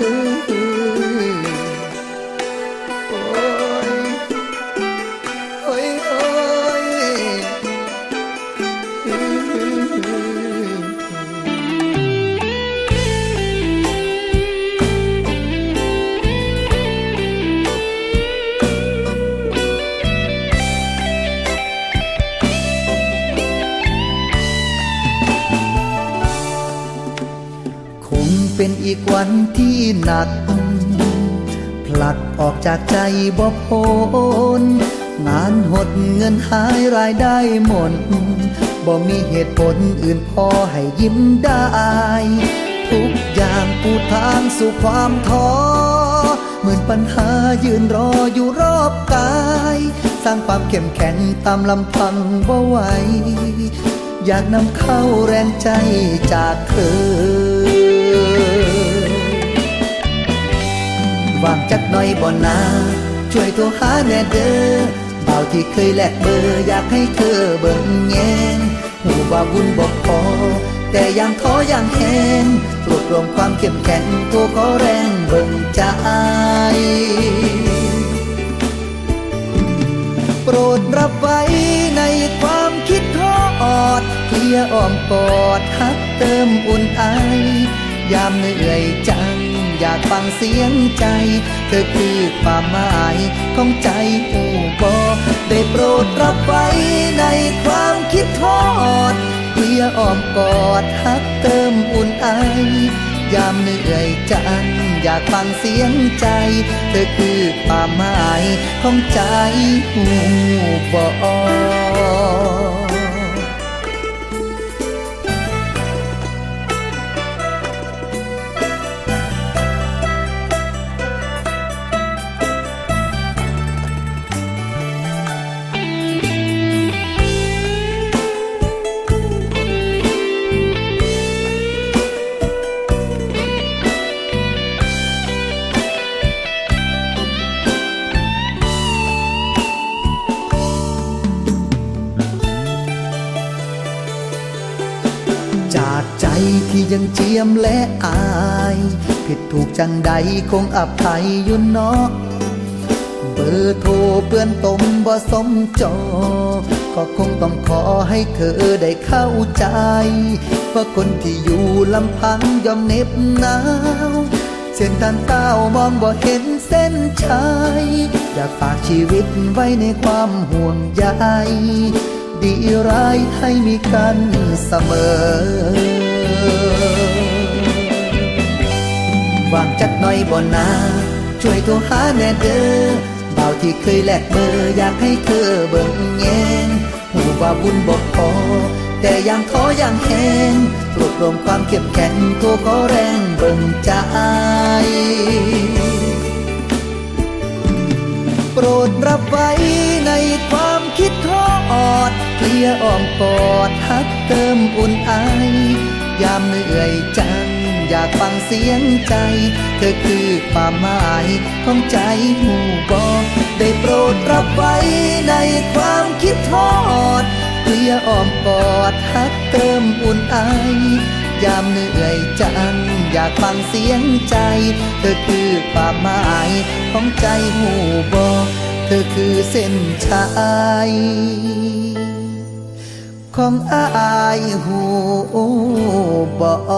โเป็นอีกวันที่หนัก ผลักออกจากใจบ่พ้นงานหดเงินหายรายได้หมดบ่มีเหตุผลอื่นพอให้ยิ้มได้ ทุกอย่างปูทางสู่ความท้อเหมือนปัญหายืนรออยู่รอบกาย สร้างความเข้มแข็งตามลำพังบ่ไหวอยากนำเข้าแรงใจจากเธอ ว่างจักหน่อยบ่นาช่วยโทรหาแน่เด้อเบาที่เคยแลกเบอร์อยากให้เธอเบิ่งแยงหูว่าบุญบอกพอ แต่ยังท้อยังแหงรวบรวมความเข้มแข็งโทรขอแรงเบิ่งใจโปรดรับไว้ในความคิดทอดเคลียร์อ้อมกอดฮักเติมอุ่นไอยามเหนื่อยจัง อยากฟังเสียงใจ เธอคือความหมายของใจหูบอได้โปรดรับไว้ในความคิดทอดเคลียอ้อมกอดฮักเติมอุ่นไอยามเหนื่อยจังอยากฟังเสียงใจ เธอคือความหมายของใจหูบอ จากใจที่ยังเจียมและอาย ผิดถูกจังใดคงอภัยอยู่เนาะเบอร์โทรเปื้อนตมบ่สมจอ ก็คงต้องขอให้เธอได้เข้าใจ ว่าคนที่อยู่ลำพังยอมเน็บหนาวเส้นทางเต้ามองบ่เห็นเส้นชัยอยากฝากชีวิตไว้ในความห่วงใย ดีร้ายให้มีกันเสมอว่างจักหน่อยบ่นาช่วยโทรหาแน่เด้อเบาที่เคยแลกเบอร์อยากให้เธอเบิ่งแยงหูว่าบุญบอกพอแต่ยังท้อยังแหงรวบรวมความเข้มแข็งโทรขอแรงเบิ่งใจโปรดรับไว้ในความคิดทอด เคลียอ้อมกอดฮักเติมอุ่นไอยามเหนื่อยจัง อยากฟังเสียงใจ เธอคือความหมายของใจหูบอได้โปรดรับไว้ในความคิดทอดเคลียอ้อมกอดฮักเติมอุ่นไอยามเหนื่อยจัง อยากฟังเสียงใจ เธอคือความหมายของใจหูบอเธอคือเส้นชัย ของอายหูบอ